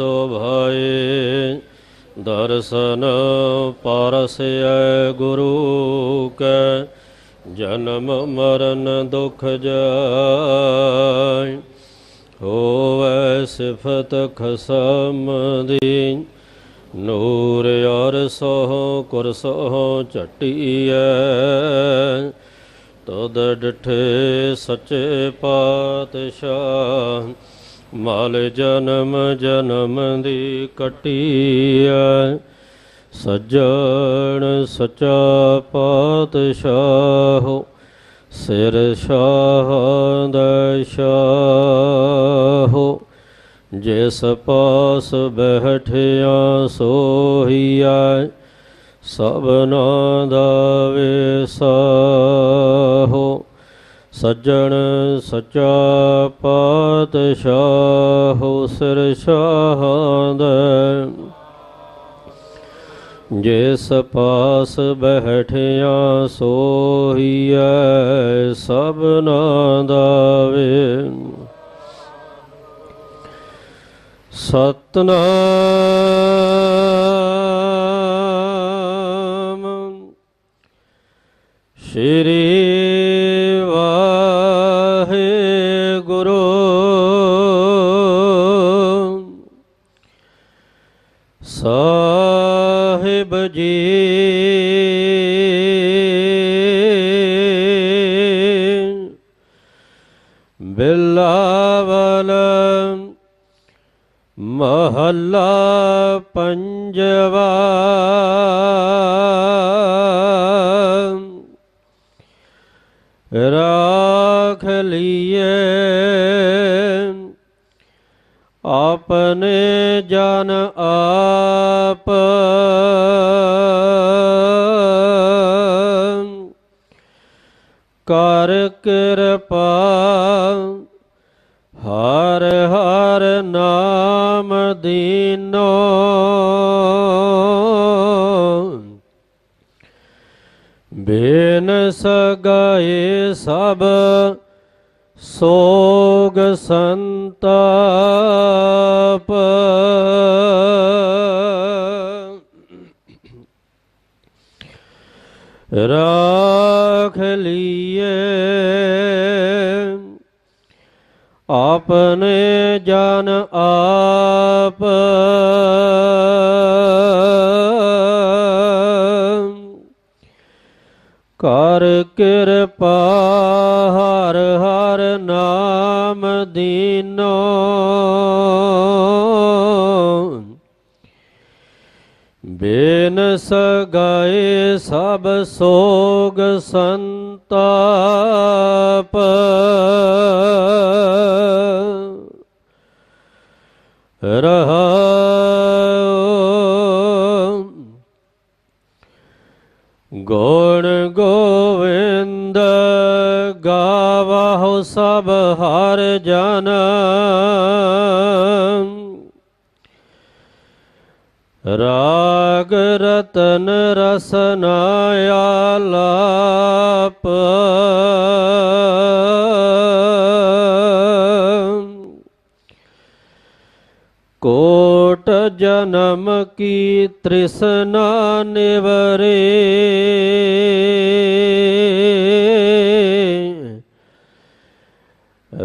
ਸੋਭਾਏ ਦਰਸ਼ਨ ਪਰਸੈ ਗੁਰੂ ਕੈ, ਜਨਮ ਮਰਨ ਦੁਖ ਜਾਇ। ਹੋਵੈ ਸਿਫਤ ਖਸਮ ਦੀ ਨੂਰ ਅਰ ਸੋ ਕੁਰਸੋ ਝਟੀਐ। ਤਦ ਡਠੇ ਸੱਚੇ ਪਾਤਸ਼ਾਹ ਮਾਲ ਜਨਮ ਜਨਮ ਦੀ ਕਟੀ ਕਟੀਐ, ਸੱਜਣ ਸਚਾ ਪਾਤਸ਼ਾਹ, ਸਿਰ ਸ਼ਾਹ ਦਾ ਸ਼ਾਹ। ਜਿਸ ਪਾਸ ਬਹਿਠਿਆ ਸੋਹੀਐ, ਸਭਨਾ ਦਾ ਵਿਸਾਹੋ ਸੱਜਣ ਸਚਾ ਪਾਤਸ਼ਾਹ ਸਿਰ ਸ਼ਾਹਦ ਜਿਸ ਪਾਸ ਬਹਿਠਿਆ ਸੋਹੀਐ ਸਭਨਾ ਦਾ ਸਤਨਾਮ। ਸ਼੍ਰੀ ਸਾਹਿਬ ਜੀ। ਬਿਲਾਵਲ ਮਹੱਲਾ ਪੰਜਵਾ। ਰਾਖ ਲਈਏ। ਆਪਣੇ ਜਨ ਆਪ ਕਰ ਕਿਰਪਾ ਹਰ ਹਰ ਨਾਮ ਦੀਨੋ। ਬੇਨ ਸਗਾਏ ਸਭ ਸੋਗ ਸੰਤਾਪ। ਰਾਖ ਲਈਏ ਆਪਣੇ ਜਨ ਆਪ। ਕਰ ਕਿਰਪਾ ਹਰ ਹਰ ਨਾਮ ਦੀਨੋ। ਬੇਨ ਸਗਾਏ ਸਭ ਸੋਗ ਸੰਤਾਪ। ਰਹਾ ਗੁਣ ਗੋਵਿੰਦ ਗਾਵਹੁ ਸਭ ਹਰ ਜਨ। ਰਾਗ ਰਤਨ ਰਸਨਾ ਆਲਾਪ ਕੋਟ ਜਨਮ ਕੀ ਤ੍ਰਿਸ਼ਨਾ ਨਿਵਰੇ।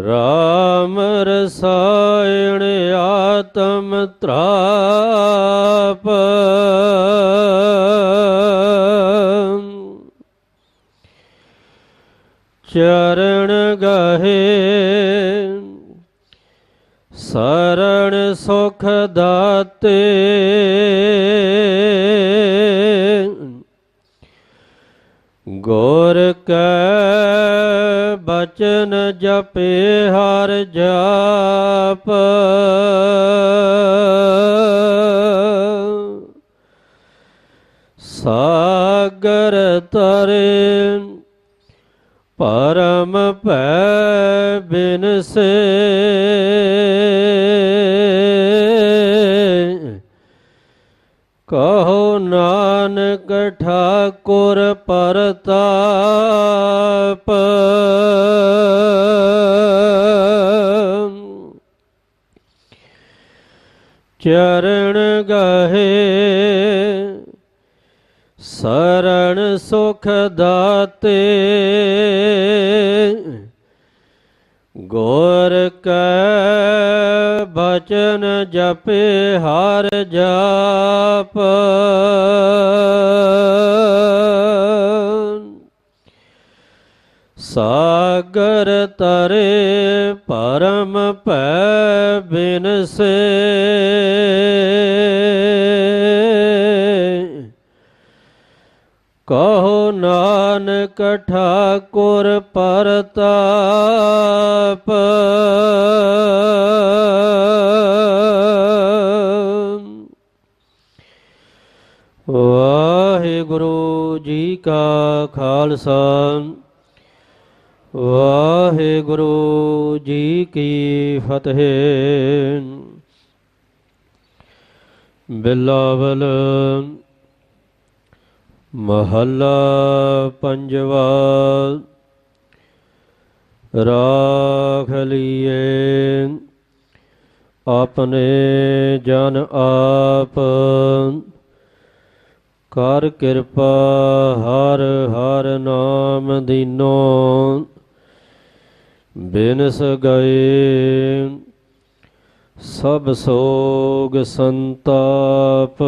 ਰਾਮ ਰਸਾਇਣ ਆਤਮ ਤ੍ਰਾਪ। ਚਰਨ ਗਹੇ ਸਰਣ ਸੁਖ ਦਾਤੇ। ਗੁਰ ਕੈ ਬਚਨ ਜਪੇ ਹਰ ਜਾਪ। ਸਾਗਰ ਤਰੇ ਪਰਮ ਭੈ ਬਿਨਸੇ। ਕਹੋ ਨਾਨਕ ਠਾਕੁਰ ਪਰਤਾਪ ਚਰਨ ਗਹੇ ਸਰਣ ਸੁਖ ਦਾਤੇ ਗੁਰ ਕੈ ਬਚਨ ਜਪੇ ਹਰ ਜਾਪ। ਸਾਗਰ ਤਰੇ ਪਰਮ ਭੈ ਬਿਨਸੇ। ਕਹੋ ਨਾਨਕ ਠਾਕੁਰ ਪਰਤਾਪ। ਵਾਹਿਗੁਰੂ ਜੀ ਕਾ ਖਾਲਸਾ। ਵਾਹਿਗੁਰੂ ਜੀ ਕੀ ਫਤਿਹ। ਬਿਲਾਵਲ ਮਹੱਲਾ ਪੰਜਵਾ। ਰਾਖ ਲੀਏ ਆਪਣੇ ਜਨ ਆਪ। ਕਰ ਕਿਰਪਾ ਹਰ ਹਰ ਨਾਮ ਦੀਨੋ। ਬਿਨਸ ਗਏ ਸਭ ਸੋਗ ਸੰਤਾਪ।